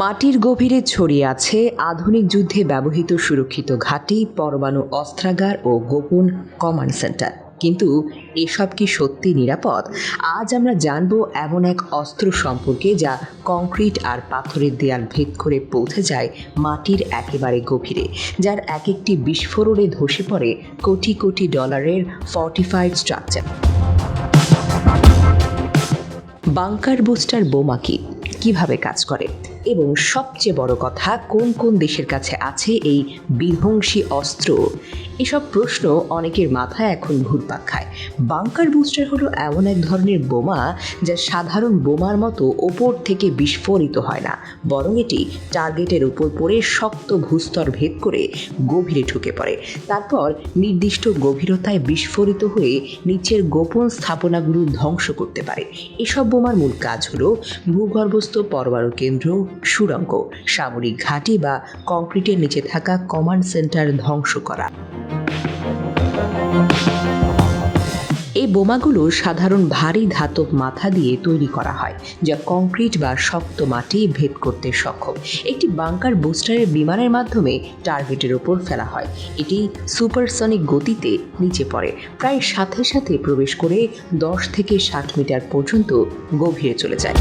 মাটির গভীরে ছড়িয়ে আছে আধুনিক যুদ্ধে ব্যবহৃত সুরক্ষিত ঘাঁটি, পরমাণু অস্ত্রাগার ও গোপন কমান্ড সেন্টার। কিন্তু এসব কি সত্যি নিরাপদ? আজ আমরা জানব এমন এক অস্ত্র সম্পর্কে যা কংক্রিট আর পাথরের দেয়াল ভেদ করে পৌঁছে যায় মাটির একেবারে গভীরে, যার এক একটি বিস্ফোরণে ধসে পড়ে কোটি কোটি ডলারের ফর্টিফাইড স্ট্রাকচার বাংকার বুস্টার বোমা কি? কীভাবে কাজ করে? এবং সবচেয়ে বড় কথা কোন কোন দেশের কাছে আছে এই বিধ্বংসী অস্ত্র? এসব প্রশ্ন অনেকের মাথায় এখন ঘুরপাক খায়। বাংকার বুস্টার হলো এমন এক ধরনের বোমা যা সাধারণ বোমার মতো ওপর থেকে বিস্ফোরিত হয় না, বরং এটি টার্গেটের উপর পড়ে শক্ত ভূস্তর ভেদ করে গভীরে ঢুকে পড়ে। তারপর নির্দিষ্ট গভীরতায় বিস্ফোরিত হয়ে নিচের গোপন স্থাপনাগুলো ধ্বংস করতে পারে। এসব বোমার মূল কাজ হলো ভূগর্ভস্থ পরমাণু কেন্দ্র, সুড়ঙ্গ, সামরিক ঘাঁটি বা কংক্রিটের নিচে থাকা কমান্ড সেন্টার ধ্বংস করা। এই বোমাগুলো সাধারণ ভারী ধাতব মাথা দিয়ে তৈরি করা হয়, যা কংক্রিট বা শক্ত মাটি ভেদ করতে সক্ষম। একটি বাংকার বুস্টারের বিমানের মাধ্যমে টার্গেটের ওপর ফেলা হয়। এটি সুপারসনিক গতিতে নিচে পড়ে, প্রায় সাথে সাথে প্রবেশ করে দশ থেকে ষাট মিটার পর্যন্ত গভীরে চলে যায়।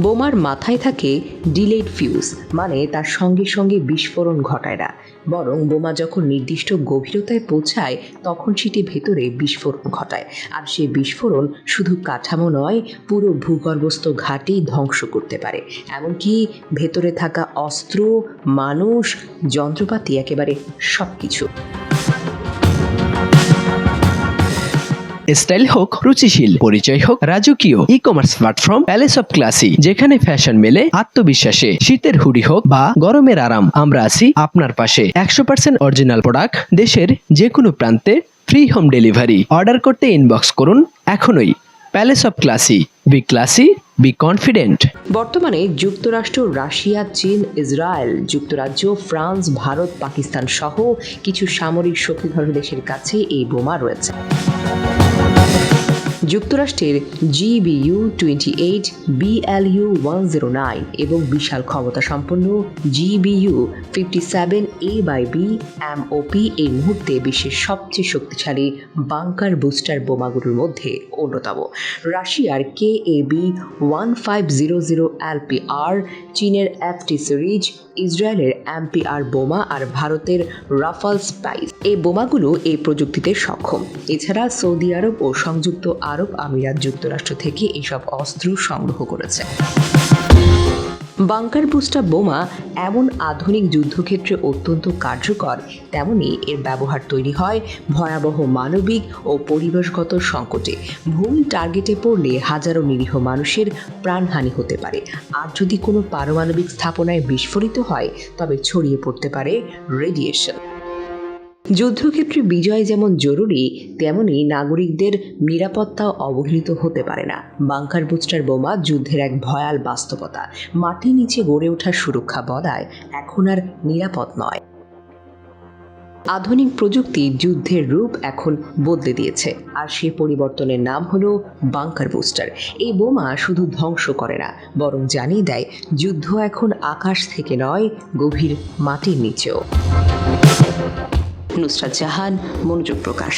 বোমার মাথায় থাকে ডিলেড ফিউজ মানে তার সঙ্গে সঙ্গে বিস্ফোরণ ঘটায় না। বরং বোমা যখন নির্দিষ্ট গভীরতায় পৌঁছায়, তখন সেটি ভেতরে বিস্ফোরণ ঘটায়। আর সেই বিস্ফোরণ শুধু কাঠামো নয়, পুরো ভূগর্ভস্থ ঘাটি ধ্বংস করতে পারে। এমনকি ভেতরে থাকা অস্ত্র, মানুষ, যন্ত্রপাতি, একেবারে সব কিছু স্টাইল হোক, রুচিশীল, পরিচয় হোক, রাজকীয় e commerce platform palace of classy যেখানে ফ্যাশন মেলে, আত্মবিশ্বাসে, শীতের হুডি হোক বা গরমের আরাম, আমরা আছি আপনার পাশে। একশো পার্সেন্ট অরিজিনাল প্রোডাক্ট দেশের যে কোনো প্রান্তে ফ্রি হোম ডেলিভারি অর্ডার করতে ইনবক্স করুন এখনই। Palace of classy be classy be confident বর্তমানে যুক্তরাষ্ট্র, রাশিয়া, চীন, ইসরায়েল, যুক্তরাজ্য, ফ্রান্স, ভারত, পাকিস্তান সহ কিছু সামরিক শক্তিধর দেশের কাছে এই বোমা রয়েছে। Thank you. যুক্তরাষ্ট্রের GBU twenty eight BLU one zero nine এবং বিশাল ক্ষমতা সম্পন্ন GBU fifty seven A by B MOP এই মুহূর্তে বিশ্বের সবচেয়ে শক্তিশালী বাংকার বুস্টার বোমাগুলোর মধ্যে অন্যতম। রাশিয়ার K A B one five zero zero LPR চীনের এফটি সিরিজ ইসরায়েলের এমপিআর বোমা আর ভারতের রাফাল স্পাইস এই বোমাগুলো এই প্রযুক্তিতে সক্ষম। এছাড়া সৌদি আরব ও সংযুক্ত আরব আমিরাত যুক্তরাষ্ট্র থেকে এসব অস্ত্র সংগ্রহ করেছে। বাংকার বুস্টা বোমা এমন আধুনিক যুদ্ধক্ষেত্রে অত্যন্ত কার্যকর, তেমনি এর ব্যবহার তৈরি হয় ভয়াবহ মানবিক ও পরিবেশগত সংকটে। ভুল টার্গেটে পড়লে হাজারো নিরীহ মানুষের প্রাণহানি হতে পারে। আর যদি কোনো পারমাণবিক স্থাপনায় বিস্ফোরিত হয়, তবে ছড়িয়ে পড়তে পারে রেডিয়েশন। যুদ্ধক্ষেত্রে বিজয় যেমন জরুরি, তেমনি নাগরিকদের নিরাপত্তাও অবহেলিত হতে পারে না। বাংকার বুস্টার বোমা যুদ্ধের এক ভয়াল বাস্তবতা। মাটির নিচে গড়ে ওঠা সুরক্ষা বলায় এখন আর নিরাপদ নয়। আধুনিক প্রযুক্তি যুদ্ধের রূপ এখন বদলে দিয়েছে। আর সে পরিবর্তনের নাম হলো বাংকার বুস্টার। এই বোমা শুধু ধ্বংস করে না, বরং জানিয়ে দেয়, যুদ্ধ এখন আকাশ থেকে নয়, গভীর মাটির নিচেও। নুসরাত জাহান মনোযোগ প্রকাশ।